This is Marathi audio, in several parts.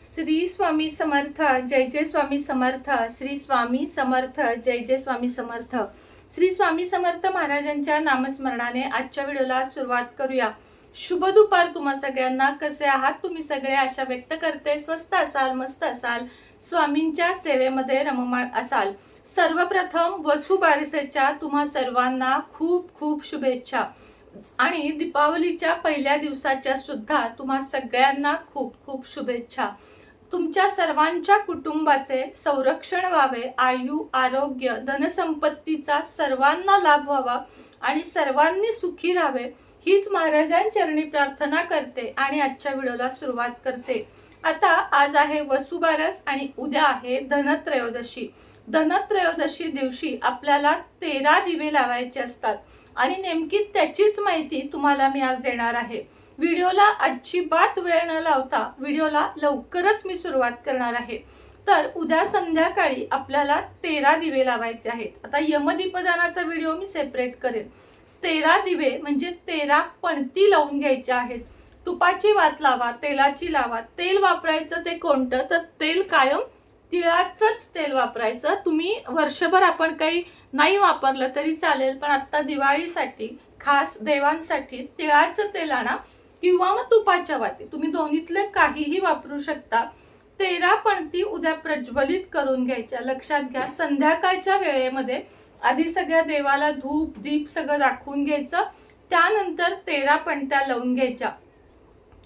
श्री स्वामी समर्थ जय जय स्वामी समर्थ श्री स्वामी समर्थ जय जय स्वामी समर्थ. श्री स्वामी समर्थ महाराजांच्या नामस्मरणाने आजच्या व्हिडिओला सुरुवात करूया. शुभ दुपार तुम्हा सगळ्यांना. कसे आहात तुम्ही सगळे? आशा व्यक्त करते. स्वस्त असाल मस्त असाल. स्वामींच्या सेवेमध्ये रममाण असाल. सर्वप्रथम वसु बारसेच्या तुम्हा सर्वांना खूप खूप शुभेच्छा. आणि दीपावलीच्या पहिल्या दिवसाच्या सुद्धा तुम्हा सगळ्यांना खूप खूप शुभेच्छा. तुमच्या सर्वांच्या कुटुंबाचे संरक्षण व्हावे आयु आरोग्य धनसंपत्तीचा सर्वांना लाभ व्हावा आणि सर्वांनी सुखी राहावे हीच महाराजांचरणी प्रार्थना करते आणि आजच्या व्हिडिओला सुरुवात करते. आता आज आहे वसुबारस आणि उद्या आहे धनत्रयोदशी. धनत्रयोदशी दिवशी आपल्याला तेरा दिवे लावायचे असतात. आणि नेमकी त्याचीच माहिती तुम्हाला मी आज देणार आहे. व्हिडिओला अजिबात वेळ न लावता व्हिडिओला लवकरच मी सुरुवात करणार आहे. तर उद्या संध्याकाळी आपल्याला तेरा दिवे लावायचे आहेत. आता यमदीपदानाचा व्हिडिओ मी सेपरेट करेन. तेरा दिवे म्हणजे तेरा पणती लावून घ्यायच्या आहेत. तुपाची वात लावा तेलाची लावा. तेल वापरायचं ते कोणतं? तर तेल कायम तिळाचंच तेल वापरायचं. तुम्ही वर्षभर आपण काही नाही वापरलं तरी चालेल पण आता दिवाळीसाठी खास देवांसाठी तिळाचं तेल आणा किंवा मग तुपाच्या वाती तुम्ही दोन्हीतले काहीही वापरू शकता. तेरा पणती उद्या प्रज्वलित करून घ्यायच्या. लक्षात घ्या संध्याकाळच्या वेळेमध्ये आधी सगळ्या देवाला धूप दीप सगळं दाखवून घ्यायचं. त्यानंतर तेरा पणत्या लावून घ्यायच्या.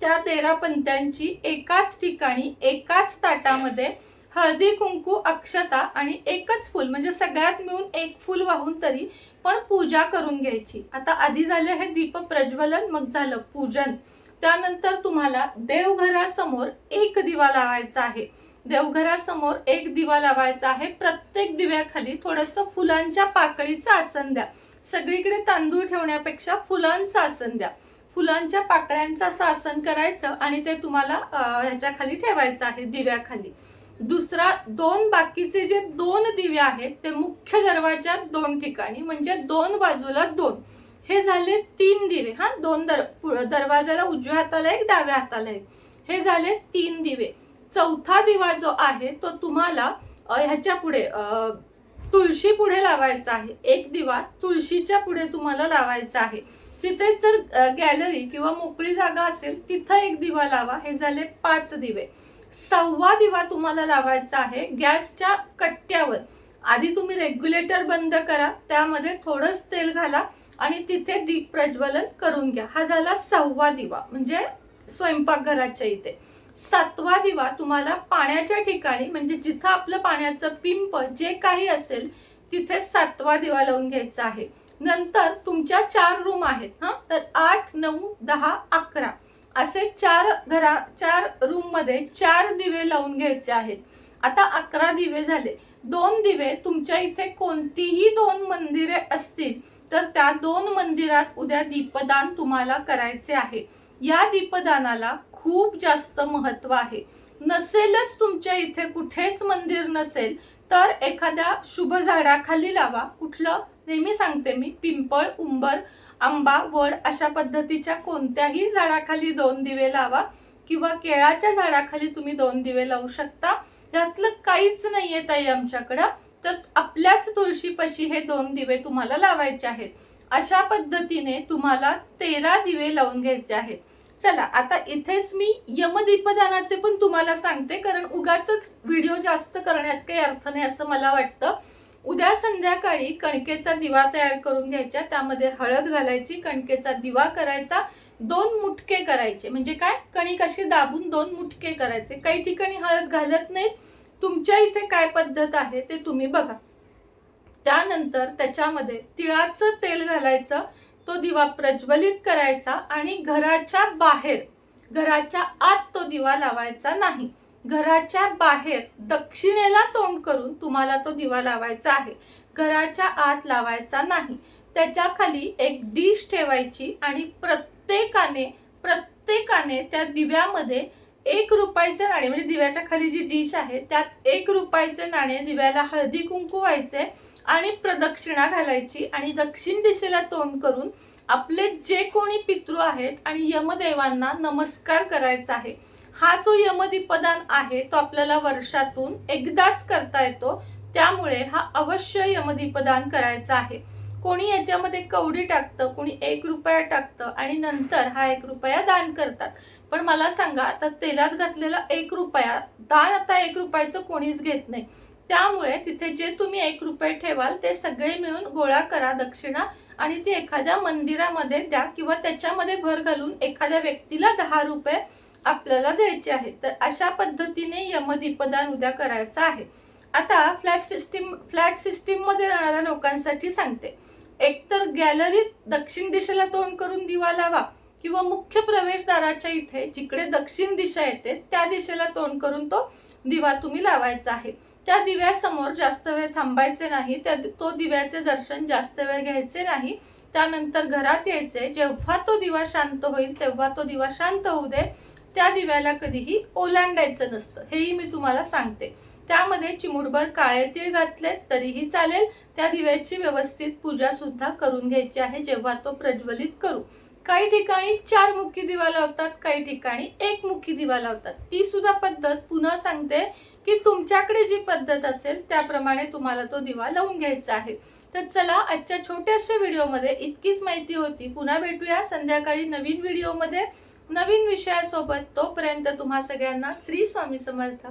त्या तेरा पंत्यांची एकाच ठिकाणी एकाच ताटामध्ये हळदी कुंकू अक्षता आणि एकच फूल म्हणजे सगळ्यात मिळून एक फूल वाहून तरी पण पूजा करून घ्यायची. आता आधी झाले हे दीप प्रज्वलन मग झालं पूजन. त्यानंतर तुम्हाला देवघरासमोर एक दिवा लावायचा आहे. देवघरासमोर एक दिवा लावायचा आहे. प्रत्येक दिव्याखाली थोडस फुलांच्या पाकळीचं आसन द्या. सगळीकडे तांदूळ ठेवण्यापेक्षा फुलांचं आसन द्या. फुलांच्या पाकळ्यांचं असं आसन करायचं आणि ते तुम्हाला ह्याच्या खाली ठेवायचं आहे दिव्याखाली. दुसरा दोन बाकीचे जे दोन दिवे आहेत ते मुख्य दरवाजात दोन ठिकाणी म्हणजे दोन बाजूला दोन. हे झाले तीन दिवे. हा दोन दर दरवाजाला उजव्या हाताला एक डाव्या हाताला एक. हे झाले तीन दिवे. चौथा दिवा जो आहे तो तुम्हाला ह्याच्या पुढे तुळशी पुढे लावायचा आहे. एक दिवा तुळशीच्या पुढे तुम्हाला लावायचा आहे. तिथे जर गॅलरी किंवा मोकळी जागा असेल तिथं एक दिवा लावा. हे झाले पाच दिवे. सव्वा दिवा तुम्हाला लावायचा आहे गॅसच्या कट्ट्यावर. आधी तुम्ही रेग्युलेटर बंद करा त्यामध्ये थोडंच तेल घाला आणि तिथे दीप प्रज्वलन करून घ्या. हा झाला सव्वा दिवा म्हणजे स्वयंपाकघराच्या इथे. सातवा दिवा तुम्हाला पाण्याच्या ठिकाणी म्हणजे जिथं आपलं पाण्याचं पिंप जे काही असेल तिथे सातवा दिवा लावून घ्यायचा आहे. नंतर तुमच्या चार रूम आहेत हां? तर आठ नऊ दहा अकरा. असे चार घरा चार रूममध्ये चार दिवे लावून घ्यायचे आहेत. आता अकरा दिवे झाले. दोन दिवे तुमच्या इथे कोणतीही दोन मंदिरे असतील तर त्या दोन मंदिरात उद्या दीपदान तुम्हाला करायचे आहे. या दीपदानाला खूप जास्त महत्त्व आहे. नसेलच तुमच्या इथे कुठेच मंदिर नसेल तर एखाद्या शुभ झाडाखाली लावा. कुठलं? नेहमी सांगते मी पिंपळ उंबर आंबा वड अशा पद्धतीच्या कोणत्याही झाडाखाली दोन दिवे लावा किंवा केळाच्या झाडाखाली तुम्ही दोन दिवे लावू शकता. यातलं काहीच नाहीये ताई आमच्याकडं. तर आपल्याच तुळशीपाशी हे दोन दिवे तुम्हाला लावायचे आहेत. अशा पद्धतीने तुम्हाला तेरा दिवे लावून घ्यायचे आहेत. चला आता इथेच मी यमदीपदानाचे पण तुम्हाला सांगते कारण उगाच व्हिडिओ जास्त करण्यात काही अर्थ नाही असं मला वाटतं. उद्या संध्याकाळी कणकेचा दिवा तयार करून घ्यायचा. त्यामध्ये हळद घालायची कणकेचा दिवा करायचा दोन मुटके करायचे. म्हणजे काय? कणिक अशी दाबून दोन मुटके करायचे. काही ठिकाणी हळद घालत नाही. तुमच्या इथे काय पद्धत आहे ते तुम्ही बघा. त्यानंतर त्याच्यामध्ये तिळाचं तेल घालायचं. तो दिवा प्रज्वलित करायचा आणि घराच्या बाहेर घराच्या आत तो दिवा लावायचा नाही. घराच्या बाहेर दक्षिणेला तोंड करून तुम्हाला तो दिवा लावायचा आहे. घराच्या आत लावायचा नाही. त्याच्याखाली एक डिश ठेवायची आणि प्रत्येकाने प्रत्येकाने त्या दिव्यामध्ये एक रुपयाचे नाणे म्हणजे दिव्याच्या खाली जी डिश आहे त्यात एक रुपयाचे नाणे दिव्याला हळदी कुंकू व्हायचे आणि प्रदक्षिणा घालायची आणि दक्षिण दिशेला तोंड करून आपले जे कोणी पितृ आहेत आणि यमदेवांना नमस्कार करायचा आहे. हा जो यमदीपदान आहे तो आपल्याला वर्षातून एकदाच करता येतो. त्यामुळे हा अवश्य यमदीपदान करायचा आहे. कोणी याच्यामध्ये कवडी टाकतं कोणी एक रुपया टाकतं आणि नंतर हा एक रुपया दान करतात. पण मला सांगा आता तेलात घातलेला एक रुपया दान आता एक रुपयाचं कोणीच घेत नाही. त्यामुळे तिथे जे तुम्ही एक रुपये ठेवाल ते सगळे मिळून गोळा करा दक्षिणा आणि ती एखाद्या मंदिरामध्ये द्या किंवा त्याच्यामध्ये भर घालून एखाद्या व्यक्तीला दहा रुपये आपल्याला द्यायचे आहे तर अशा पद्धतीने यमदीपदान उद्या करायचं आहे. आता फ्लॅट सिस्टीम फ्लॅट सिस्टीममध्ये राहणाऱ्या लोकांसाठी सांगते. एकतर गॅलरीत दक्षिण दिशेला तोंड करून दिवा लावा किंवा मुख्य प्रवेशद्वाराच्या इथे जिकडे दक्षिण दिशा येते त्या दिशेला तोंड करून तो दिवा तुम्ही लावायचा आहे. त्या दिव्यासमोर जास्त वेळ थांबायचे नाही त्या तो दिव्याचे दर्शन जास्त वेळ घ्यायचे नाही. त्यानंतर घरात यायचे जेव्हा तो दिवा शांत होईल तेव्हा तो दिवा शांत होऊ दे. त्या दिव्याला कधीही ओलांडायचं नसतं. हेही मी तुम्हाला सांगते. त्यामध्ये चिमुडभर काळे तीळ घातले तरीही चालेल. त्या दिव्याची व्यवस्थित पूजा सुद्धा करून घ्यायची आहे जेव्हा तो प्रज्वलित करू. काही ठिकाणी चार मुखी दिवा लावतात काही ठिकाणी एक मुखी दिवा लावतात. ती सुद्धा पद्धत पुन्हा सांगते की तुमच्याकडे जी पद्धत असेल त्याप्रमाणे तुम्हाला तो दिवा लावून घ्यायचा आहे. तर चला आजच्या छोट्याशा व्हिडिओमध्ये इतकीच माहिती होती. पुन्हा भेटूया संध्याकाळी नवीन व्हिडिओमध्ये. नवीन विषयासोबत तोपर्यंत तुम्हा सगळ्यांना श्री स्वामी समर्थ.